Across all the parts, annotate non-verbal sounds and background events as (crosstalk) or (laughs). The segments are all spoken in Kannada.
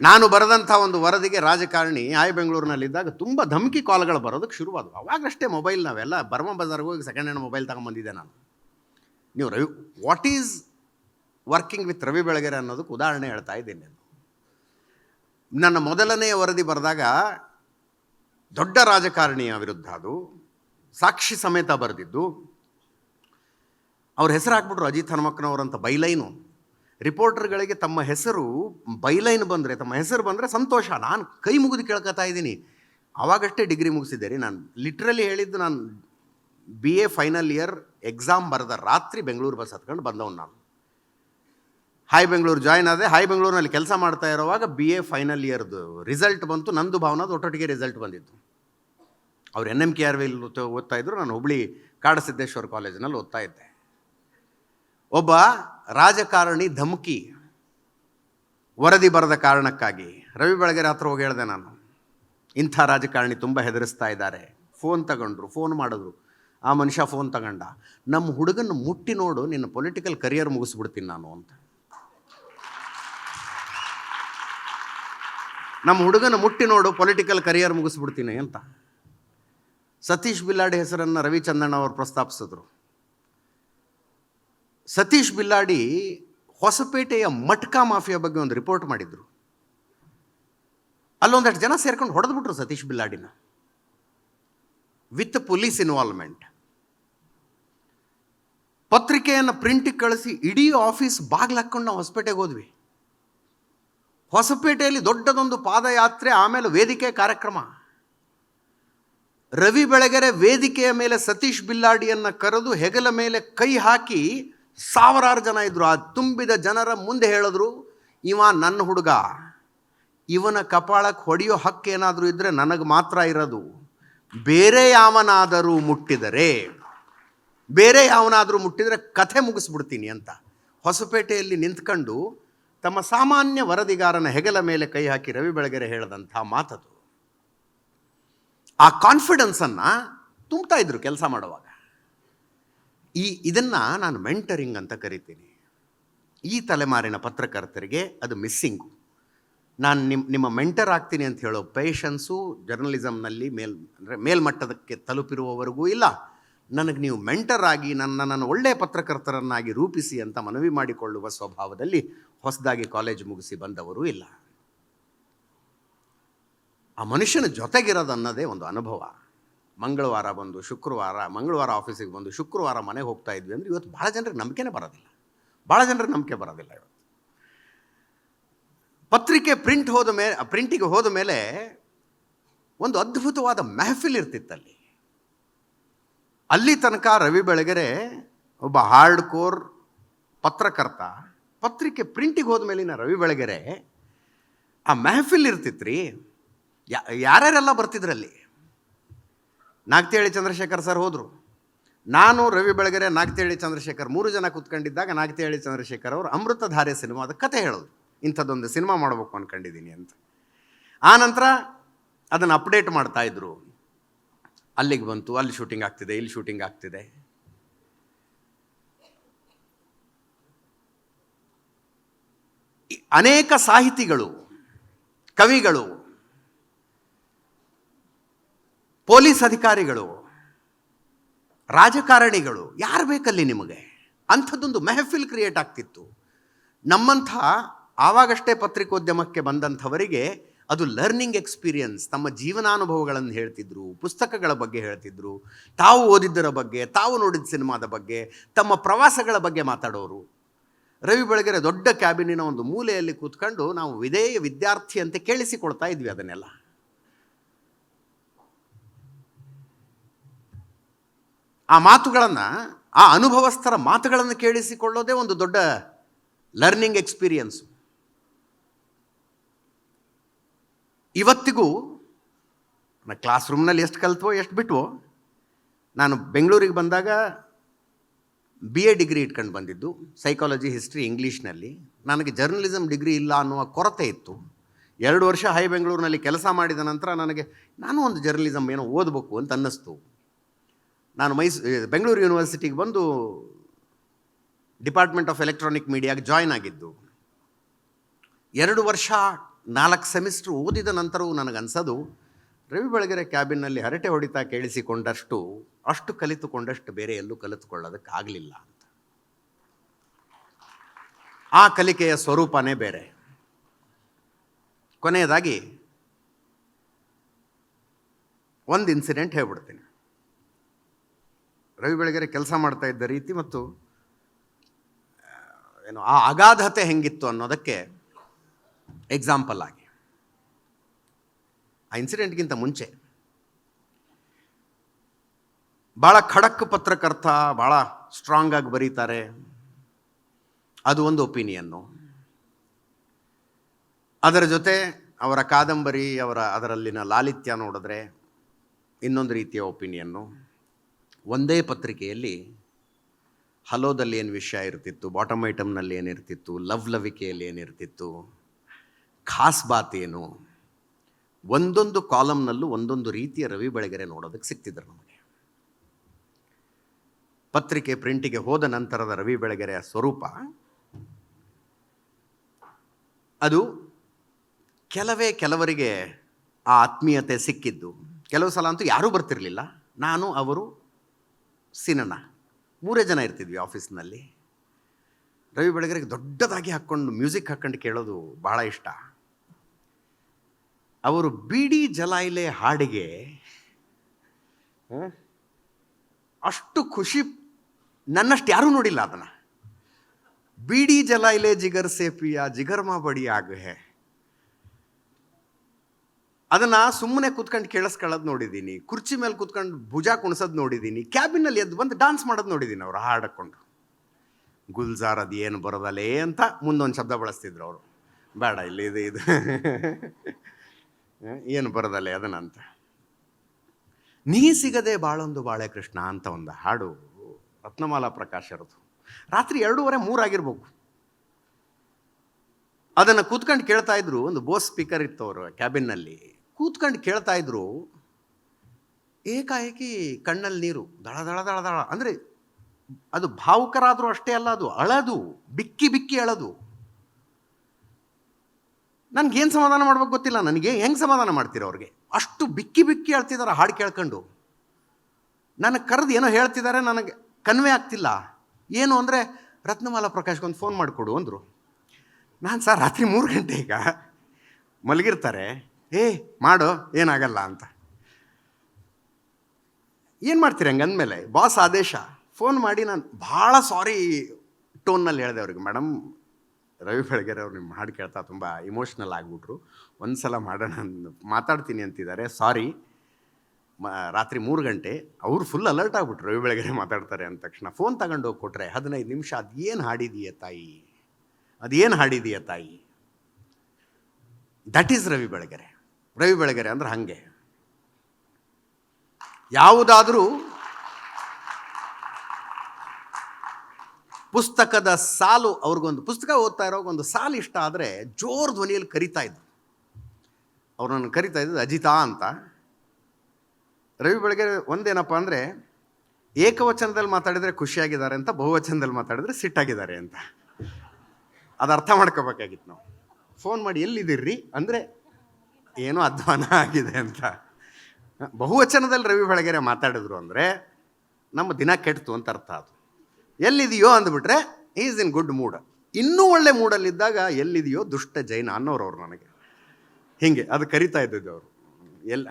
ನಾನು ಬರೆದಂಥ ಒಂದು ವರದಿಗೆ ರಾಜಕಾರಣಿ ಆಯ್ ಬೆಂಗಳೂರಿನಲ್ಲಿದ್ದಾಗ ತುಂಬ ಧಮಕಿ ಕಾಲ್ಗಳು ಬರೋದಕ್ಕೆ ಶುರುವಾದವು. ಅವಾಗಷ್ಟೇ ಮೊಬೈಲ್ ನಾವೆಲ್ಲ ಬರ್ಮ ಬಜಾರ್ಗೆ ಹೋಗಿ ಸೆಕೆಂಡ್ ಹ್ಯಾಂಡ್ ಮೊಬೈಲ್ ತಗೊಂಬಂದಿದ್ದೆ ನಾನು. ನೀವು Ravi what is working with Ravi Belagere ಅನ್ನೋದಕ್ಕೆ ಉದಾಹರಣೆ ಹೇಳ್ತಾ ಇದ್ದೀನಿ ನಾನು. ನನ್ನ ಮೊದಲನೆಯ ವರದಿ ಬರೆದಾಗ ದೊಡ್ಡ ರಾಜಕಾರಣಿಯ ವಿರುದ್ಧ ಅದು, ಸಾಕ್ಷಿ ಸಮೇತ ಬರೆದಿದ್ದು. ಅವ್ರ ಹೆಸರು ಹಾಕ್ಬಿಟ್ರು ಅಜಿತ್ ಹನುಮಕ್ಕನವರಂತ ಬೈಲೈನು ರಿಪೋರ್ಟರ್ಗಳಿಗೆ ತಮ್ಮ ಹೆಸರು ಬೈಲೈನ್ ಬಂದರೆ, ತಮ್ಮ ಹೆಸರು ಬಂದರೆ ಸಂತೋಷ. ನಾನು ಕೈ ಮುಗಿದು ಕೇಳ್ಕೊತಾ ಇದ್ದೀನಿ. ಆವಾಗಷ್ಟೇ ಡಿಗ್ರಿ ಮುಗಿಸಿದ್ದೆ ರೀ ನಾನು. ಲಿಟ್ರಲಿ ಹೇಳಿದ್ದು ನಾನು B A final year exam ಬರೆದ ರಾತ್ರಿ ಬೆಂಗಳೂರು ಬಸ್ ಹತ್ಕೊಂಡು ಬಂದವನು ನಾನು. ಹಾಯ್ ಬೆಂಗಳೂರು, ಜಾಯ್ನ್ ಆದೆ. ಹಾಯ್ ಬೆಂಗಳೂರಿನಲ್ಲಿ ಕೆಲಸ ಮಾಡ್ತಾ ಇರುವಾಗ ಬಿ ಎ ಫೈನಲ್ ಇಯರ್ದು ರಿಸಲ್ಟ್ ಬಂತು. ನಂದು ಭಾವನದು ಒಟ್ಟೊಟ್ಟಿಗೆ ರಿಸಲ್ಟ್ ಬಂದಿತ್ತು. ಅವ್ರು N M K R V ಓದ್ತಾ ಇದ್ರು. ನಾನು ಹುಬ್ಳಿ ಕಾಡಸಿದ್ದೇಶ್ವರ ಕಾಲೇಜಿನಲ್ಲಿ ಓದ್ತಾ ಇದ್ದೆ. ಒಬ್ಬ ರಾಜಕಾರಣಿ ಧಮಕಿ ವರದಿ ಬರದ ಕಾರಣಕ್ಕಾಗಿ. ರವಿ ಬೆಳಗ್ಗೆ ರಾತ್ರ ಹೋಗಿ ಹೇಳಿದೆ ನಾನು. ಇಂಥ ರಾಜಕಾರಣಿ ತುಂಬ ಹೆದರಿಸ್ತಾ ಇದ್ದಾರೆ. ಫೋನ್ ತಗೊಂಡ್ರು, ಫೋನ್ ಮಾಡಿದ್ರು. ಆ ಮನುಷ್ಯ ಫೋನ್ ತಗೊಂಡ. ನಮ್ಮ ಹುಡುಗನ ಮುಟ್ಟಿ ನೋಡು, ನಿನ್ನ ಪೊಲಿಟಿಕಲ್ ಕರಿಯರ್ ಮುಗಿಸ್ಬಿಡ್ತೀನಿ ನಾನು ಅಂತ. ನಮ್ಮ ಹುಡುಗನ ಮುಟ್ಟಿ ನೋಡು ಪೊಲಿಟಿಕಲ್ ಕರಿಯರ್ ಮುಗಿಸ್ಬಿಡ್ತೀನಿ ಅಂತ. ಸತೀಶ್ ಬಿಲ್ಲಾಡಿ ಹೆಸರನ್ನು ರವಿಚಂದ್ರನ್ ಅವರು ಪ್ರಸ್ತಾಪಿಸಿದ್ರು. ಸತೀಶ್ ಬಿಲ್ಲಾಡಿ ಹೊಸಪೇಟೆಯ ಮಟ್ಕಾ ಮಾಫಿಯಾ ಬಗ್ಗೆ ಒಂದು ರಿಪೋರ್ಟ್ ಮಾಡಿದ್ರು. ಅಲ್ಲೊಂದಷ್ಟು ಜನ ಸೇರ್ಕೊಂಡು ಹೊಡೆದ್ಬಿಟ್ರು ಸತೀಶ್ ಬಿಲ್ಲಾಡಿನ. With police involvement. ಪತ್ರಿಕೆಯನ್ನು ಪ್ರಿಂಟಿಗೆ ಕಳಿಸಿ ಇಡೀ ಆಫೀಸ್ ಬಾಗ್ಲು ಹಾಕ್ಕೊಂಡು ನಾವು ಹೊಸಪೇಟೆಗೆ ಹೋದ್ವಿ. ಹೊಸಪೇಟೆಯಲ್ಲಿ ದೊಡ್ಡದೊಂದು ಪಾದಯಾತ್ರೆ, ಆಮೇಲೆ ವೇದಿಕೆ ಕಾರ್ಯಕ್ರಮ. ರವಿ ಬೆಳಗೆರೆ ವೇದಿಕೆಯ ಮೇಲೆ ಸತೀಶ್ ಬಿಲ್ಲಾಡಿಯನ್ನು ಕರೆದು ಹೆಗಲ ಮೇಲೆ ಕೈ ಹಾಕಿ ಸಾವಿರಾರು ಜನ ಇದ್ದರು ಆ ತುಂಬಿದ ಜನರ ಮುಂದೆ ಹೇಳಿದ್ರು, ಇವ ನನ್ನ ಹುಡುಗ. ಇವನ ಕಪಾಳಕ್ಕೆ ಹೊಡೆಯೋ ಹಕ್ಕು ಏನಾದರೂ ಇದ್ದರೆ ನನಗೆ ಮಾತ್ರ ಇರೋದು. ಬೇರೆ ಯಾವನಾದರೂ ಮುಟ್ಟಿದರೆ, ಬೇರೆ ಯಾವನಾದರೂ ಮುಟ್ಟಿದರೆ ಕಥೆ ಮುಗಿಸ್ಬಿಡ್ತೀನಿ ಅಂತ ಹೊಸಪೇಟೆಯಲ್ಲಿ ನಿಂತ್ಕೊಂಡು ತಮ್ಮ ಸಾಮಾನ್ಯ ವರದಿಗಾರನ ಹೆಗಲ ಮೇಲೆ ಕೈ ಹಾಕಿ ರವಿ ಬೆಳಗೆರೆ ಹೇಳಿದಂಥ ಮಾತದು. ಆ ಕಾನ್ಫಿಡೆನ್ಸನ್ನು ತುಂಬ್ತಾ ಇದ್ರು ಕೆಲಸ ಮಾಡುವಾಗ. ಈ ಇದನ್ನು ನಾನು ಮೆಂಟರಿಂಗ್ ಅಂತ ಕರಿತೀನಿ. ಈ ತಲೆಮಾರಿನ ಪತ್ರಕರ್ತರಿಗೆ ಅದು ಮಿಸ್ಸಿಂಗು ನಾನು ನಿಮ್ಮ ನಿಮ್ಮ ಮೆಂಟರ್ ಆಗ್ತೀನಿ ಅಂತ ಹೇಳೋ ಪೇಷನ್ಸು ಜರ್ನಲಿಸಮ್ನಲ್ಲಿ ಮೇಲ್, ಅಂದರೆ ಮೇಲ್ಮಟ್ಟದಕ್ಕೆ ತಲುಪಿರುವವರೆಗೂ ಇಲ್ಲ. ನನಗೆ ನೀವು ಮೆಂಟರ್ ಆಗಿ ನನ್ನ ನನ್ನ ಒಳ್ಳೆಯ ಪತ್ರಕರ್ತರನ್ನಾಗಿ ರೂಪಿಸಿ ಅಂತ ಮನವಿ ಮಾಡಿಕೊಳ್ಳುವ ಸ್ವಭಾವದಲ್ಲಿ ಹೊಸದಾಗಿ ಕಾಲೇಜ್ ಮುಗಿಸಿ ಬಂದವರು ಇಲ್ಲ. ಆ ಮನುಷ್ಯನ ಜೊತೆಗಿರೋದು ಅನ್ನೋದೇ ಒಂದು ಅನುಭವ. ಮಂಗಳವಾರ ಬಂದು, ಶುಕ್ರವಾರ, ಮಂಗಳವಾರ ಆಫೀಸಿಗೆ ಬಂದು, ಶುಕ್ರವಾರ ಮನೆಗೆ ಹೋಗ್ತಾ ಇದ್ವಿ ಅಂದರೆ ಇವತ್ತು ಭಾಳ ಜನರಿಗೆ ನಂಬಿಕೆನೇ ಬರೋದಿಲ್ಲ. ಭಾಳ ಜನರಿಗೆ ನಂಬಿಕೆ ಬರೋದಿಲ್ಲ ಇವತ್ತು. ಪತ್ರಿಕೆ ಪ್ರಿಂಟ್ ಹೋದ ಮೇಲೆ ಪ್ರಿಂಟಿಗೆ ಹೋದ ಮೇಲೆ ಒಂದು ಅದ್ಭುತವಾದ ಮೆಹಫಿಲ್ ಇರ್ತಿತ್ತಲ್ಲಿ ಅಲ್ಲಿ. ತನಕ ರವಿ ಬೆಳಗೆರೆ ಒಬ್ಬ ಹಾರ್ಡ್ ಕೋರ್ ಪತ್ರಕರ್ತ, ಪತ್ರಿಕೆ ಪ್ರಿಂಟಿಗೆ ಹೋದ ಮೇಲಿನ ರವಿ ಬೆಳಗೆರೆ, ಆ ಮೆಹಫಿಲ್ ಇರ್ತಿತ್ರಿ. ಯಾ, ಯಾರ್ಯಾರೆಲ್ಲ ಬರ್ತಿದ್ರಲ್ಲಿ? ನಾಗ್ತೇಳಿ ಚಂದ್ರಶೇಖರ್ ಸರ್ ಹೋದರು. ನಾನು ರವಿ ಬೆಳಗೆರೆ, ನಾಗ್ತೇಳಿ ಚಂದ್ರಶೇಖರ್ ಮೂರು ಜನ ಕೂತ್ಕೊಂಡಿದ್ದಾಗ ನಾಗ್ತೇಳಿ ಚಂದ್ರಶೇಖರ್ ಅವರು ಅಮೃತಧಾರೆ ಸಿನಿಮಾದ ಕತೆ ಹೇಳೋದು. ಇಂಥದ್ದೊಂದು ಸಿನಿಮಾ ಮಾಡಬೇಕು ಅಂದ್ಕೊಂಡಿದ್ದೀನಿ ಅಂತ. ಆನಂತರ ನಂತರ ಅದನ್ನು ಅಪ್ಡೇಟ್ ಮಾಡ್ತಾಯಿದ್ರು ಅಲ್ಲಿಗೆ ಬಂತು, ಅಲ್ಲಿ ಶೂಟಿಂಗ್ ಆಗ್ತಿದೆ, ಇಲ್ಲಿ ಶೂಟಿಂಗ್ ಆಗ್ತಿದೆ. ಅನೇಕ ಸಾಹಿತಿಗಳು, ಕವಿಗಳು ಪೊಲೀಸ್ ಅಧಿಕಾರಿಗಳು, ರಾಜಕಾರಣಿಗಳು, ಯಾರು ಬೇಕಲ್ಲಿ ನಿಮಗೆ? ಅಂಥದ್ದೊಂದು ಮೆಹಫಿಲ್ ಕ್ರಿಯೇಟ್ ಆಗ್ತಿತ್ತು. ನಮ್ಮಂಥ ಆವಾಗಷ್ಟೇ ಪತ್ರಿಕೋದ್ಯಮಕ್ಕೆ ಬಂದಂಥವರಿಗೆ ಅದು ಲರ್ನಿಂಗ್ ಎಕ್ಸ್ಪೀರಿಯನ್ಸ್, ತಮ್ಮ ಜೀವನಾನುಭವಗಳನ್ನು ಹೇಳ್ತಿದ್ರು, ಪುಸ್ತಕಗಳ ಬಗ್ಗೆ ಹೇಳ್ತಿದ್ರು, ತಾವು ಓದಿದ್ದರ ಬಗ್ಗೆ, ತಾವು ನೋಡಿದ ಸಿನಿಮಾದ ಬಗ್ಗೆ, ತಮ್ಮ ಪ್ರವಾಸಗಳ ಬಗ್ಗೆ ಮಾತಾಡೋರು. ರವಿ ಬೆಳಗೆರೆ ದೊಡ್ಡ ಕ್ಯಾಬಿನಿನ ಒಂದು ಮೂಲೆಯಲ್ಲಿ ಕೂತ್ಕೊಂಡು ನಾವು ವಿಧೇಯ ವಿದ್ಯಾರ್ಥಿ ಅಂತ ಕೇಳಿಸಿಕೊಳ್ತಾ ಇದ್ವಿ ಅದನ್ನೆಲ್ಲ. ಆ ಮಾತುಗಳನ್ನು, ಆ ಅನುಭವಸ್ಥರ ಮಾತುಗಳನ್ನು ಕೇಳಿಸಿಕೊಳ್ಳೋದೇ ಒಂದು ದೊಡ್ಡ ಲರ್ನಿಂಗ್ ಎಕ್ಸ್ಪೀರಿಯನ್ಸು ಇವತ್ತಿಗೂ ನನ್ನ ಕ್ಲಾಸ್ ರೂಮ್ನಲ್ಲಿ ಎಷ್ಟು ಕಲ್ತವೋ, ಎಷ್ಟು ಬಿಟ್ವೋ, ನಾನು ಬೆಂಗಳೂರಿಗೆ ಬಂದಾಗ ಬಿ ಎ ಡಿಗ್ರಿ ಇಟ್ಕೊಂಡು ಬಂದಿದ್ದು ಸೈಕಾಲಜಿ ಹಿಸ್ಟ್ರಿ ಇಂಗ್ಲೀಷ್ನಲ್ಲಿ ನನಗೆ ಜರ್ನಲಿಸಮ್ ಡಿಗ್ರಿ ಇಲ್ಲ ಅನ್ನುವ ಕೊರತೆ ಇತ್ತು. ಎರಡು ವರ್ಷ ಹೈ ಬೆಂಗಳೂರಿನಲ್ಲಿ ಕೆಲಸ ಮಾಡಿದ ನಂತರ ನನಗೆ, ನಾನು ಒಂದು ಜರ್ನಲಿಸಮ್ ಏನೋ ಓದಬೇಕು ಅಂತ ಅನ್ನಿಸ್ತು. ನಾನು ಮೈಸ್ ಬೆಂಗಳೂರು ಯೂನಿವರ್ಸಿಟಿಗೆ ಬಂದು ಡಿಪಾರ್ಟ್ಮೆಂಟ್ ಆಫ್ ಎಲೆಕ್ಟ್ರಾನಿಕ್ ಮೀಡಿಯಾಗೆ ಜಾಯ್ನ್ ಆಗಿದ್ದು, ಎರಡು ವರ್ಷ, ನಾಲ್ಕು ಸೆಮಿಸ್ಟ್ರ್ ಓದಿದ ನಂತರವೂ ನನಗನ್ಸೋದು, ರವಿ ಬೆಳಗೆರೆ ಕ್ಯಾಬಿನ್ನಲ್ಲಿ ಹರಟೆ ಹೊಡಿತಾ ಕೇಳಿಸಿಕೊಂಡಷ್ಟು, ಅಷ್ಟು ಕಲಿತುಕೊಂಡಷ್ಟು ಬೇರೆ ಎಲ್ಲೂ ಕಲಿತುಕೊಳ್ಳೋದಕ್ಕಾಗಲಿಲ್ಲ ಅಂತ. ಆ ಕಲಿಕೆಯ ಸ್ವರೂಪನೇ ಬೇರೆ. ಕೊನೆಯದಾಗಿ, ಒಂದು ಇನ್ಸಿಡೆಂಟ್ ಹೇಳ್ಬಿಡ್ತೀನಿ. ರವಿ ಬೆಳಗೆರೆ ಕೆಲಸ ಮಾಡ್ತಾ ಇದ್ದ ರೀತಿ ಮತ್ತು ಏನು, ಆ ಅಗಾಧತೆ ಹೆಂಗಿತ್ತು ಅನ್ನೋದಕ್ಕೆ ಎಕ್ಸಾಂಪಲ್ ಆಗಿ. ಆ ಇನ್ಸಿಡೆಂಟ್ಗಿಂತ ಮುಂಚೆ. ಭಾಳ ಖಡಕ್ ಪತ್ರಕರ್ತ ಭಾಳ ಸ್ಟ್ರಾಂಗ್ ಆಗಿ ಬರೀತಾರೆ. ಅದು ಒಂದು ಒಪಿನಿಯನ್ನು ಅದರ ಜೊತೆ ಅವರ ಕಾದಂಬರಿ, ಅವರ ಅದರಲ್ಲಿನ ಲಾಲಿತ್ಯ ನೋಡಿದ್ರೆ ಇನ್ನೊಂದು ರೀತಿಯ ಒಪಿನಿಯನ್ನು ಒಂದೇ ಪತ್ರಿಕೆಯಲ್ಲಿ ಹಲೋದಲ್ಲಿ ಏನು ವಿಷಯ ಇರ್ತಿತ್ತು ಬಾಟಮ್ ಐಟಮ್ನಲ್ಲಿ ಏನಿರ್ತಿತ್ತು ಲವ್ ಲವಿಕೆಯಲ್ಲಿ ಏನಿರ್ತಿತ್ತು ಖಾಸ್ ಬಾತ್ ಏನು, ಒಂದೊಂದು ಕಾಲಮ್ನಲ್ಲೂ ಒಂದೊಂದು ರೀತಿಯ ರವಿ ಬೆಳಗೆರೆ ನೋಡೋದಕ್ಕೆ ಸಿಗ್ತಿದ್ರು ನಮಗೆ. ಪತ್ರಿಕೆ ಪ್ರಿಂಟಿಗೆ ಹೋದ ನಂತರದ ರವಿ ಬೆಳಗೆರೆಯ ಸ್ವರೂಪ, ಅದು ಕೆಲವೇ ಕೆಲವರಿಗೆ ಆ ಆತ್ಮೀಯತೆ ಸಿಕ್ಕಿದ್ದು. ಕೆಲವು ಸಲ ಅಂತೂ ಯಾರೂ ಬರ್ತಿರಲಿಲ್ಲ. ನಾನು, ಅವರು ಸಿನನ ಮೂರೇ ಜನ ಇರ್ತಿದ್ವಿ ಆಫೀಸ್ನಲ್ಲಿ. ರವಿ ಬೆಳಗೆರೆಗೆ ದೊಡ್ಡದಾಗಿ ಹಾಕ್ಕೊಂಡು ಮ್ಯೂಸಿಕ್ ಹಾಕ್ಕೊಂಡು ಕೇಳೋದು ಬಹಳ ಇಷ್ಟ. ಅವರು ಬಿಡಿ ಜಲಾಯಿಲೆ ಹಾಡಿಗೆ ಅಷ್ಟು ಖುಷಿ ನನ್ನಷ್ಟು ಯಾರೂ ನೋಡಿಲ್ಲ ಅದನ್ನು. ಬಿಡಿ ಜಲಾಯಿಲೆ ಜಿಗರ್ ಸೇಪಿಯ ಜಿಗರ್ಮಾ ಬಡಿ ಆಗುಹೆ ಅದನ್ನ ಸುಮ್ಮನೆ ಕೂತ್ಕೊಂಡು ಕೇಳಿಸ್ಕೊಳ್ಳೋದು ನೋಡಿದ್ದೀನಿ ಕುರ್ಚಿ ಮೇಲೆ ಕೂತ್ಕೊಂಡು ಭುಜ ಕುಣಿಸೋದು ನೋಡಿದ್ದೀನಿ ಕ್ಯಾಬಿನಲ್ಲಿ ಎದ್ದು ಬಂದು ಡಾನ್ಸ್ ಮಾಡೋದು ನೋಡಿದ್ದೀನಿ ಅವರು ಹಾಡಕ್ಕೊಂಡು ಗುಲ್ಜಾರ್ ಅದು ಏನು ಬರೋದಲ್ಲೇ ಅಂತ ಮುಂದೊಂದು ಶಬ್ದ ಬಳಸ್ತಿದ್ರು ಅವರು. ಬೇಡ, ಇಲ್ಲಿ ಇದು ಇದು. ಏನು ಬರೋದಲ್ಲೇ ಅದನ್ನಂತ. ನೀ ಸಿಗದೆ ಬಾಳೊಂದು ಬಾಳೆ ಕೃಷ್ಣ ಅಂತ ಒಂದು ಹಾಡು ರತ್ನಮಾಲಾ ಪ್ರಕಾಶರದು ರಾತ್ರಿ ಎರಡೂವರೆ ಮೂರಾಗಿರ್ಬೇಕು ಅದನ್ನು ಕೂತ್ಕೊಂಡು ಕೇಳ್ತಾ ಇದ್ರು, ಒಂದು ಬೋಸ್ ಸ್ಪೀಕರ್ ಇತ್ತು ಅವರು ಕ್ಯಾಬಿನ್ನಲ್ಲಿ. ಕೂತ್ಕೊಂಡು ಕೇಳ್ತಾ ಇದ್ರು, ಏಕಾಏಕಿ ಕಣ್ಣಲ್ಲಿ ನೀರು, ದಳ ದಳ ದಳ ದಳ, ಅಂದರೆ ಅದು ಭಾವುಕರಾದರೂ ಅಷ್ಟೇ ಅಲ್ಲ ಅದು, ಅಳದು, ಬಿಕ್ಕಿ ಬಿಕ್ಕಿ ಅಳದು. ನನಗೇನು ಸಮಾಧಾನ ಮಾಡ್ಬೇಕು ಗೊತ್ತಿಲ್ಲ, ನನಗೆ ಹೆಂಗೆ ಸಮಾಧಾನ ಮಾಡ್ತೀರ ಅವ್ರಿಗೆ? ಅಷ್ಟು ಬಿಕ್ಕಿ ಬಿಕ್ಕಿ ಅಳ್ತಿದ್ದಾರೆ ಹಾಡು ಕೇಳ್ಕೊಂಡು. ನನಗೆ ಕರೆದು ಏನೋ ಹೇಳ್ತಿದ್ದಾರೆ ನನಗೆ ಕನ್ವೆ ಆಗ್ತಿಲ್ಲ. ಏನು ಅಂದರೆ, ರತ್ನಮಾಲಾ ಪ್ರಕಾಶ್ಗೊಂದು ಫೋನ್ ಮಾಡಿಕೊಡು ಅಂದರು. ನಾನು ಸರ್ ರಾತ್ರಿ ಮೂರು ಗಂಟೆ ಈಗ ಮಲಗಿರ್ತಾರೆ. ಏ, ಮಾಡು, ಏನಾಗಲ್ಲ ಅಂತ. ಏನು ಮಾಡ್ತೀರಿ ಹಂಗೆ ಅಂದಮೇಲೆ ಬಾಸ್ ಆದೇಶ. ಫೋನ್ ಮಾಡಿ ನಾನು ಭಾಳ ಸಾರಿ ಟೋನ್ನಲ್ಲಿ ಹೇಳಿದೆ ಅವ್ರಿಗೆ. ಮೇಡಮ್ ರವಿ ಬೆಳಗೆರೆ ಅವ್ರು ನಿಮ್ಮ ಹಾಡು ಕೇಳ್ತಾ ತುಂಬ ಇಮೋಷ್ನಲ್ ಆಗಿಬಿಟ್ರು. ಒಂದು ಸಲ ಮಾಡೋಣ ಮಾತಾಡ್ತೀನಿ ಅಂತಿದ್ದಾರೆ. ಸಾರಿ ಮ, ರಾತ್ರಿ ಮೂರು ಗಂಟೆ. ಅವ್ರು ಫುಲ್ ಅಲರ್ಟ್ ಆಗಿಬಿಟ್ರು. ರವಿ ಬೆಳಗೆರೆ ಮಾತಾಡ್ತಾರೆ ಅಂದ ತಕ್ಷಣ. ಫೋನ್ ತಗೊಂಡು ಹೋಗಿ ಕೊಟ್ರೆ, ಹದಿನೈದು ನಿಮಿಷ ಅದೇನು ಹಾಡಿದೀಯ ತಾಯಿ? ಅದೇನು ಹಾಡಿದೀಯ ತಾಯಿ? That is Ravi Belagere. Ravi Belagere ಅಂದ್ರೆ ಹಾಗೆ. ಯಾವುದಾದರೂ ಪುಸ್ತಕದ ಸಾಲು ಅವ್ರಿಗೊಂದು, ಪುಸ್ತಕ ಓದ್ತಾ ಇರೋಗೊಂದು ಸಾಲು ಇಷ್ಟ ಆದರೆ ಜೋರು ಧ್ವನಿಯಲ್ಲಿ ಕರಿತಾ ಇದ್ದರು ಅವ್ರು ಕರಿತಾ ಇದ್ದು ಅಜಿತಾ ಅಂತ. ರವಿ ಬೆಳಗೆರೆ ಒಂದೇನಪ್ಪ ಅಂದರೆ, ಏಕವಚನದಲ್ಲಿ ಮಾತಾಡಿದರೆ ಖುಷಿಯಾಗಿದ್ದಾರೆ ಅಂತ, ಬಹುವಚನದಲ್ಲಿ ಮಾತಾಡಿದರೆ ಸಿಟ್ಟಾಗಿದ್ದಾರೆ ಅಂತ. ಅದು ಅರ್ಥ ಮಾಡ್ಕೋಬೇಕಾಗಿತ್ತು ನಾವು. ಫೋನ್ ಮಾಡಿ ಎಲ್ಲಿದ್ದೀರ್ರಿ ಅಂದರೆ ಏನೋ ಅಧ್ವಾನ ಆಗಿದೆ ಅಂತ. ಬಹುವಚನದಲ್ಲಿ ರವಿ ಬೆಳಗೆರೆ ಮಾತಾಡಿದ್ರು ಅಂದರೆ, ನಮ್ಮ ದಿನ ಕೆಡ್ತು ಅಂತ ಅರ್ಥ ಅದು. ಎಲ್ಲಿದೆಯೋ ಅಂದ್ಬಿಟ್ರೆ ಈಸ್ ಇನ್ ಗುಡ್ ಮೂಡ್ ಇನ್ನೂ ಒಳ್ಳೆ ಮೂಡಲ್ಲಿದ್ದಾಗ ಎಲ್ಲಿದೆಯೋ ದುಷ್ಟ ಜೈನ ಅನ್ನೋರು ಅವ್ರು ನನಗೆ. ಹೀಗೆ, ಅದು ಕರಿತಾ ಇದ್ದಿದ್ದು ಅವರು. ಎಲ್ಲ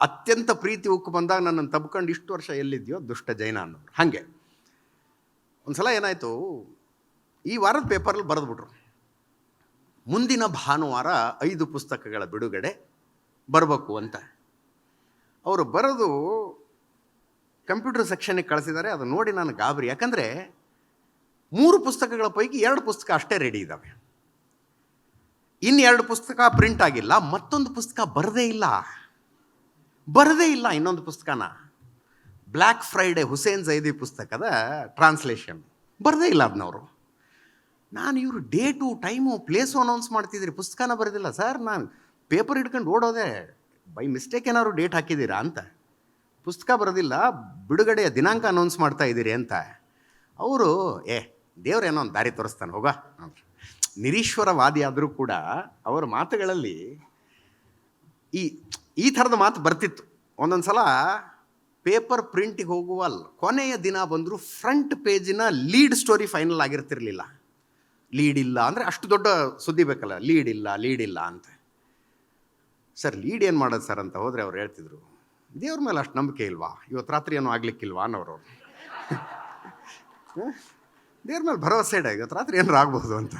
ಅತ್ಯಂತ ಪ್ರೀತಿ ಉಕ್ಕು ಬಂದಾಗ ನನ್ನನ್ನು ತಬ್ಕೊಂಡು ಇಷ್ಟು ವರ್ಷ ಎಲ್ಲಿದೆಯೋ ದುಷ್ಟ ಜೈನ ಅನ್ನೋರು. ಹಾಗೆ. ಒಂದು ಸಲ ಏನಾಯಿತು, ಈ ವಾರದ ಪೇಪರಲ್ಲಿ ಬರೆದ್ಬಿಟ್ರು. ಮುಂದಿನ ಭಾನುವಾರ ಐದು ಪುಸ್ತಕಗಳ ಬಿಡುಗಡೆ ಬರಬೇಕು ಅಂತ. ಅವರು ಬರೆದು ಕಂಪ್ಯೂಟರ್ ಸೆಕ್ಷನಿಗೆ ಕಳಿಸಿದ್ದಾರೆ, ಅದು ನೋಡಿ ನಾನು ಗಾಬರಿ. ಯಾಕಂದರೆ ಮೂರು ಪುಸ್ತಕಗಳ ಪೈಕಿ ಎರಡು ಪುಸ್ತಕ ಅಷ್ಟೇ ರೆಡಿ ಇದ್ದಾವೆ ಇನ್ನೆರಡು ಪುಸ್ತಕ ಪ್ರಿಂಟ್ ಆಗಿಲ್ಲ, ಮತ್ತೊಂದು ಪುಸ್ತಕ ಬರದೇ ಇಲ್ಲ. ಬರದೇ ಇಲ್ಲ ಇನ್ನೊಂದು ಪುಸ್ತಕನ. ಬ್ಲ್ಯಾಕ್ ಫ್ರೈಡೆ ಹುಸೇನ್ ಜೈದಿ ಪುಸ್ತಕದ ಟ್ರಾನ್ಸ್ಲೇಷನ್ ಬರದೇ ಇಲ್ಲ ಅದನ್ನವರು ನಾನು ಇವರು ಡೇಟು, ಟೈಮು, ಪ್ಲೇಸು ಅನೌನ್ಸ್ ಮಾಡ್ತಿದ್ದೀರಿ. ಪುಸ್ತಕನ ಬರೆದಿಲ್ಲ. ಸರ್, ನಾನು ಪೇಪರ್ ಹಿಡ್ಕೊಂಡು ಓಡೋದೆ. ಬೈ ಮಿಸ್ಟೇಕ್ ಏನಾದ್ರು ಡೇಟ್ ಹಾಕಿದ್ದೀರಾ ಅಂತ. ಪುಸ್ತಕ ಬರೋದಿಲ್ಲ, ಬಿಡುಗಡೆಯ ದಿನಾಂಕ ಅನೌನ್ಸ್ ಮಾಡ್ತಾ ಇದ್ದೀರಿ ಅಂತ. ಅವರು, ಏ ದೇವ್ರೇನೋ ಒಂದು ದಾರಿ ತೋರಿಸ್ತಾನೆ, ಹೋಗ. ನಿರೀಶ್ವರವಾದಿ ಆದರೂ ಕೂಡ ಅವರ ಮಾತುಗಳಲ್ಲಿ ಈ ಈ ಥರದ ಮಾತು ಬರ್ತಿತ್ತು. ಒಂದೊಂದು ಸಲ ಪೇಪರ್ ಪ್ರಿಂಟಿಗೆ ಹೋಗುವ ಕೊನೆಯ ದಿನ ಬಂದರೂ ಫ್ರಂಟ್ ಪೇಜಿನ ಲೀಡ್ ಸ್ಟೋರಿ ಫೈನಲ್ ಆಗಿರ್ತಿರ್ಲಿಲ್ಲ. ಲೀಡ್ ಇಲ್ಲ ಅಂದರೆ ಅಷ್ಟು ದೊಡ್ಡ ಸುದ್ದಿ ಬೇಕಲ್ಲ ಲೀಡ್ ಇಲ್ಲ ಲೀಡ್ ಇಲ್ಲ ಅಂತ. ಸರ್, ಲೀಡ್ ಏನು ಮಾಡೋದು ಸರ್ ಅಂತ ಹೋದರೆ ಅವ್ರು ಹೇಳ್ತಿದ್ರು, ದೇವ್ರ ಮೇಲೆ ಅಷ್ಟು ನಂಬಿಕೆ ಇಲ್ವಾ? ಇವತ್ತು ರಾತ್ರಿ ಏನೋ ಆಗ್ಲಿಕ್ಕಿಲ್ವಾ ಅನ್ನೋರು (laughs) ದೇವ್ರ ಮೇಲೆ ಭರವಸೆ ಇಡ ಇವತ್ತು ರಾತ್ರಿ ಏನಾರು ಆಗ್ಬೋದು ಅಂತ.